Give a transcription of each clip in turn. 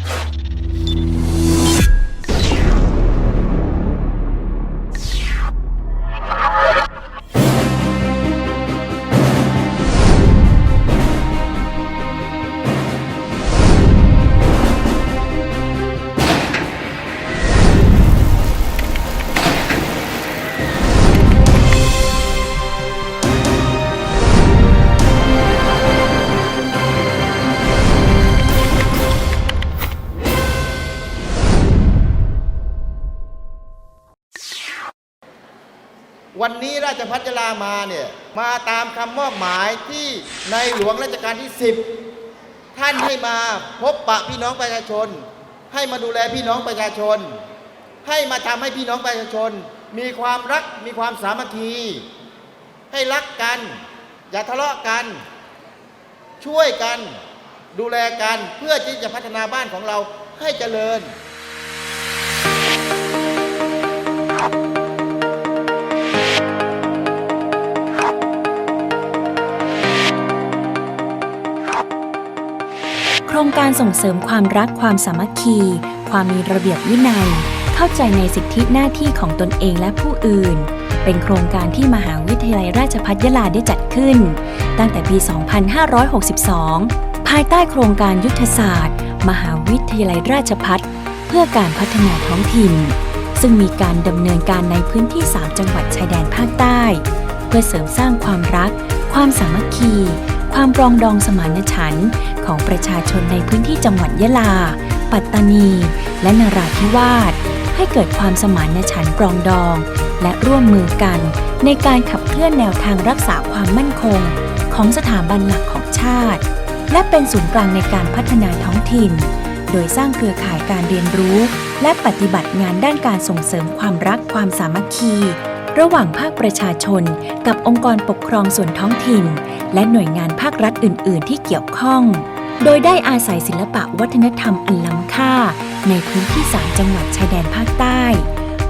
you วันนี้ราชพัฒลามาเนี่ยมาตามคำมอบหมายที่ในหลวงรัชกาลที่ 10 ท่านให้มาพบปะพี่น้องประชาชน ให้มาดูแลพี่น้องประชาชน ให้มาทำให้พี่น้องประชาชน มีความรักมีความสามัคคี ให้รักกัน อย่าทะเลาะกัน ช่วยกัน ดูแลกันเพื่อที่จะพัฒนาบ้านของเราให้เจริญ การส่งเสริมความรักความสามัคคี ความมีระเบียบวินัย เข้าใจในสิทธิหน้าที่ของตนเองและผู้อื่น เป็นโครงการที่มหาวิทยาลัยราชภัฏยะลาได้จัดขึ้น ตั้งแต่ปี 2562 ภายใต้โครงการยุทธศาสตร์ มหาวิทยาลัยราชภัฏเพื่อการพัฒนาท้องถิ่น ซึ่งมีการดำเนินการในพื้นที่ 3 จังหวัดชายแดนภาคใต้ เพื่อเสริมสร้างความรัก ความสามัคคี ความปรองดองสมานฉันท์ของประชาชนในพื้นที่จังหวัดยะลา ปัตตานี และนราธิวาสให้เกิดความสมานฉันท์ปรองดอง และร่วมมือกัน ในการขับเคลื่อนแนวทางรักษาความมั่นคง ของสถาบันหลักของชาติ และเป็นศูนย์กลางในการพัฒนาท้องถิ่น โดยสร้างเครือข่ายการเรียนรู้ และปฏิบัติงานด้านการส่งเสริมความรักความสามัคคี ระหว่างภาคประชาชน กับองค์กรปกครองส่วนท้องถิ่น และหน่วยงานภาครัฐอื่น ๆ ที่เกี่ยวข้อง โดยได้อาศัยศิลปะวัฒนธรรมอันล้ำค่า ในพื้นที่สามจังหวัดชายแดนภาคใต้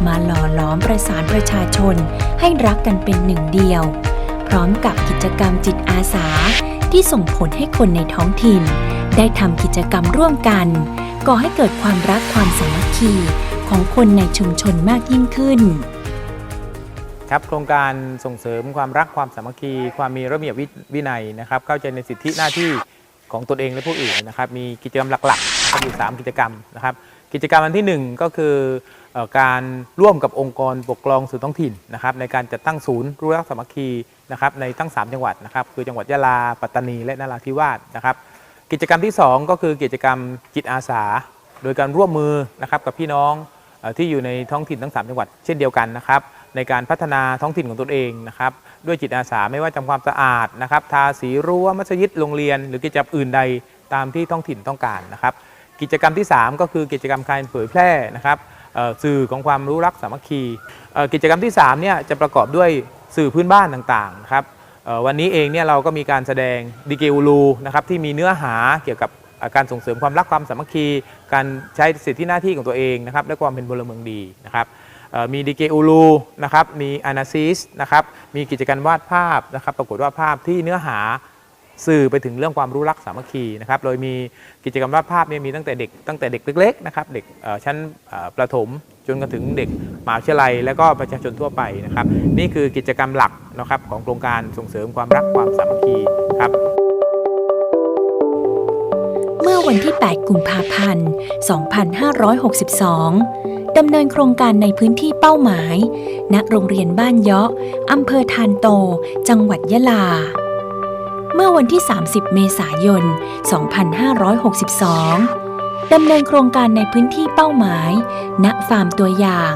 มาหล่อหลอมประสานประชาชน ให้รักกันเป็นหนึ่งเดียว พร้อมกับกิจกรรมจิตอาสา ที่ส่งผลให้คนในท้องถิ่น ได้ทำกิจกรรมร่วมกันก่อให้เกิดความรักความสามัคคีของคนในชุมชนมากยิ่งขึ้น ครับโครงการส่งเสริมความรักความสามัคคี ความมีระเบียบวิวินัยนะครับ เข้าใจในสิทธิหน้าที่ของตนเองและผู้อื่นนะครับ มีกิจกรรมหลักๆก็อยู่ 3 กิจกรรมนะครับ กิจกรรมอันทีหนึ่1 ก็คือการร่วมกับองค์กรปกครองส่วนท้องถิ่นนะครับ ในการจัดตั้งศูนย์รู้รักสามัคคีนะครับในทั้ง 3 จังหวัดนะครับ คือจังหวัดยะลาปัตตานีและนราธิวาสนะครับ กิจกรรมที่ 2 ก็คือกิจกรรมจิตอาสา โดยการร่วมมือนะครับกับพี่น้องที่อยู่ในท้องถิ่นทั้ง 3 จังหวัดเช่นเดียวกันนะครับ ในการพัฒนาท้องถิ่นของตนเองนะครับด้วยจิตอาสาไม่ว่าจะทำความสะอาดนะครับทาสีรั้วมัสยิดโรงเรียน หรือกิจกรรมอื่นใดตามที่ท้องถิ่นต้องการนะครับ กิจกรรมที่ 3 ก็คือกิจกรรมการเผยแพร่นะครับสื่อของความรู้รักสามัคคีกิจกรรมที่3เนี่ยจะประกอบด้วยสื่อพื้นบ้านต่างๆนะครับวันนี้เองเนี่ยเราก็มีการแสดงดิเกอูลูนะครับที่มีเนื้อหาเกี่ยวกับการส่งเสริมความรักความสามัคคี การใช้สิทธิหน้าที่ของตัวเองนะครับและความเป็นพลเมืองดีนะครับ มีดีเกอูลูนะครับมีอานาซิสนะครับมีกิจกรรมวาดภาพนะครับ ปรากฏว่าภาพที่เนื้อหาสื่อไปถึงเรื่องความรู้รักสามัคคีนะครับ โดยมีกิจกรรมวาดภาพเนี่ยมีตั้งแต่เด็กตั้งแต่เด็กเล็กๆนะครับเด็กชั้นประถมจนกระถึงเด็กมหาวิทยาลัย และก็ประชาชนทั่วไปนะครับ นี่คือกิจกรรมหลักนะครับของโครงการส่งเสริมความรักความสามัคคีครับเมื่อวันที่ 8 กุมภาพันธ์ 2562 ดำเนินโครงการในพื้นที่เป้าหมาย ณ โรงเรียนบ้านเยาะอำเภอทานโต จังหวัดยะลา เมื่อวันที่ 30 เมษายน 2562 ดำเนินโครงการในพื้นที่เป้าหมาย ณ ฟาร์มตัวอย่าง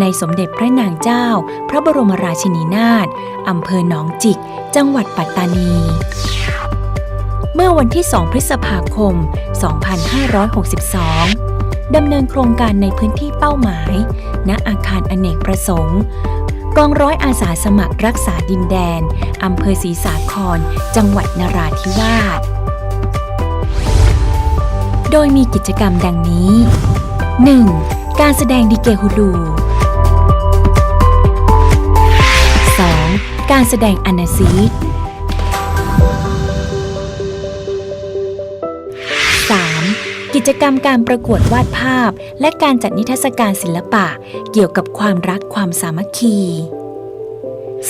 ในสมเด็จพระนางเจ้า พระบรมราชินีนาถอำเภอหนองจิก จังหวัดปัตตานีเมื่อวันที่ 2 พฤษภาคม 2562 ดำเนินโครงการในพื้นที่เป้าหมาย ณ อาคารอเนกประสงค์กองร้อยอาสาสมัครรักษาดินแดน อำเภอศรีสาคร จังหวัดนราธิวาส โดยมีกิจกรรมดังนี้ 1. การแสดงดิเกฮูลู 2. การแสดงอนาซีด 3. กิจกรรมการประกวดวาดภาพ และการจัดนิทรรศการศิลปะ เกี่ยวกับความรักความสามัคคี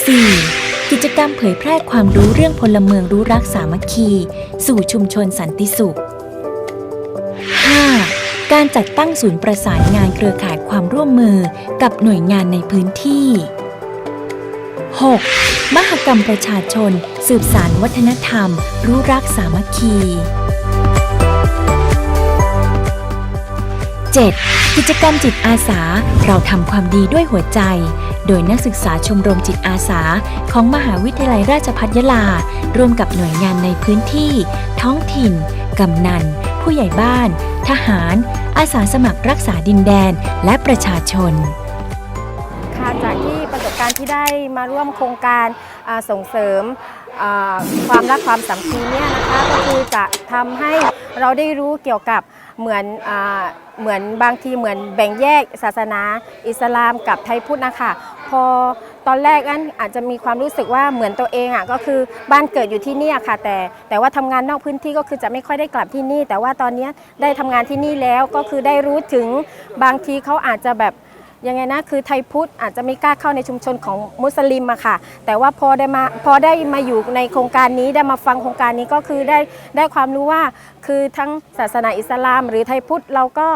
4. กิจกรรมเผยแพร่ความรู้เรื่องพลเมืองรู้รักสามัคคี สู่ชุมชนสันติสุข 5. การจัดตั้งศูนย์ประสานงานเครือข่ายความร่วมมือกับหน่วยงานในพื้นที่ 6. มหกรรมประชาชน สืบสารวัฒนธรรม รู้รักสามัคคี 7. กิจกรรมจิตอาสา เราทำความดีด้วยหัวใจ โดยนักศึกษาชมรมจิตอาสา ของมหาวิทยาลัยราชภัฏยะลา ร่วมกับหน่วยงานในพื้นที่ ท้องถิ่น กำนัน ผู้ใหญ่บ้าน ทหาร อาสาสมัครรักษาดินแดน และประชาชน ค่ะจากที่ประสบการณ์ที่ได้มาร่วมโครงการส่งเสริมความรักความสามัคคีเนี่ยนะคะก็คือจะทำให้เราได้รู้เกี่ยวกับ เหมือนอเหมือนบางทีเหมือนแบ่งแยกศาสนา อิสลามกับไทยพุทธนะคะพอตอนแรกนั้นอาจจะมีความรู้สึกว่าเหมือนตัวเองอะก็คือบ้านเกิดอยู่ที่นี่ค่ะ แต่แต่ว่าทำงานนอกพื้นที่ก็คือจะไม่ค่อยได้กลับที่นี่ แต่ว่าตอนนี้ได้ทำงานที่นี่แล้วก็คือได้รู้ถึงบางทีเขาอาจจะแบบ ยังไงนะคือไทยพุทธอาจจะไม่กล้าเข้าในชุมชนของมุสลิมอะค่ะ แต่ว่าพอได้มาพอได้มาอยู่ในโครงการนี้ได้มาฟังโครงการนี้ก็คือได้ได้ความรู้ว่าคือทั้งศาสนาอิสลาม หรือไทยพุทธเราก็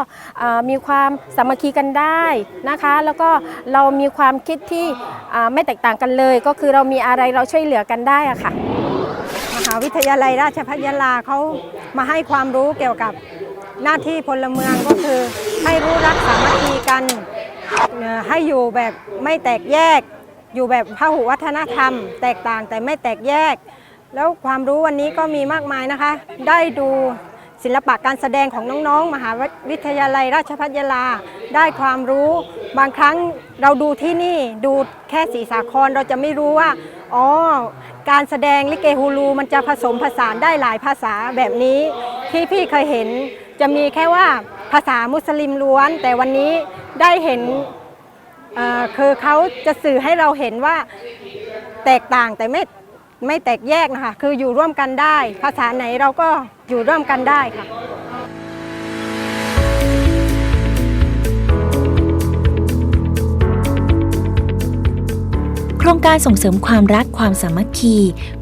มีความสามัคคีกันได้นะคะ แล้วก็เรามีความคิดที่ไม่แตกต่างกันเลย ก็คือเรามีอะไรเราช่วยเหลือกันได้อะค่ะมหาวิทยาลัยราชภัฏยาลาเขามาให้ความรู้เกี่ยวกับหน้าที่พลเมืองก็คือให้รู้รักสามัคคีกัน ให้อยู่แบบไม่แตกแยก อยู่แบบพหุวัฒนธรรม แตกต่างแต่ไม่แตกแยก แล้วความรู้วันนี้ก็มีมากมายนะคะ ได้ดูศิลปะการแสดงของน้องๆ มหาวิทยาลัยราชภัฏยาลา ได้ความรู้บางครั้งเราดูที่นี่ดูแค่สีสาครเราจะไม่รู้ว่าอ๋อการแสดงลิเกฮูลูมันจะผสมผสานได้หลายภาษาแบบนี้ ที่พี่เคยเห็นจะมีแค่ว่า ภาษามุสลิมล้วน แต่วันนี้ได้เห็นคือเขาจะสื่อให้เราเห็นว่าแตกต่างแต่ไม่ไม่แตกแยกนะคะ คืออยู่ร่วมกันได้ ภาษาไหนเราก็อยู่ร่วมกันได้ค่ะโครงการส่งเสริมความรักความสามัคคี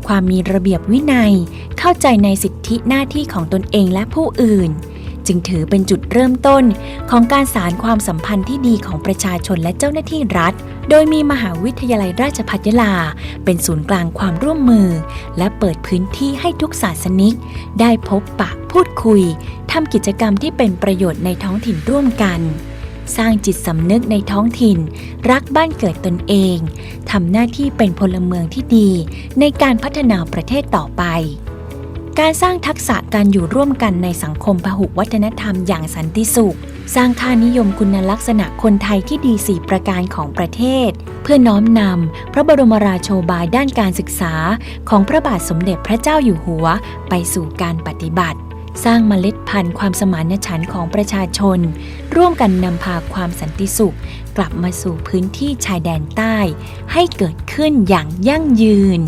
ความมีระเบียบวินัย เข้าใจในสิทธิหน้าที่ของตนเองและผู้อื่น จึงถือเป็นจุดเริ่มต้นของการสารความสัมพันธ์ที่ดีของประชาชนและเจ้าหน้าที่รัฐ โดยมีมหาวิทยาลัยราชภัฏยาลา เป็นศูนย์กลางความร่วมมือ และเปิดพื้นที่ให้ทุกศาสนิก ได้พบปะพูดคุยทำกิจกรรมที่เป็นประโยชน์ในท้องถิ่นร่วมกันสร้างจิตสำนึกในท้องถิ่น รักบ้านเกิดตนเองทำหน้าที่เป็นพลเมืองที่ดี ในการพัฒนาประเทศต่อไป การสร้างทักษะการอยู่ร่วมกันในสังคมพหุวัฒนธรรมอย่างสันติสุข สร้างค่านิยมคุณลักษณะคนไทยที่ดีสี่ประการของประเทศ เพื่อน้อมนำพระบรมราโชบายด้านการศึกษา ของพระบาทสมเด็จพระเจ้าอยู่หัว ไปสู่การปฏิบัติ สร้างเมล็ดพันธุ์ความสมานฉันท์ของประชาชน ร่วมกันนำพาความสันติสุข กลับมาสู่พื้นที่ชายแดนใต้ ให้เกิดขึ้นอย่างยั่งยืน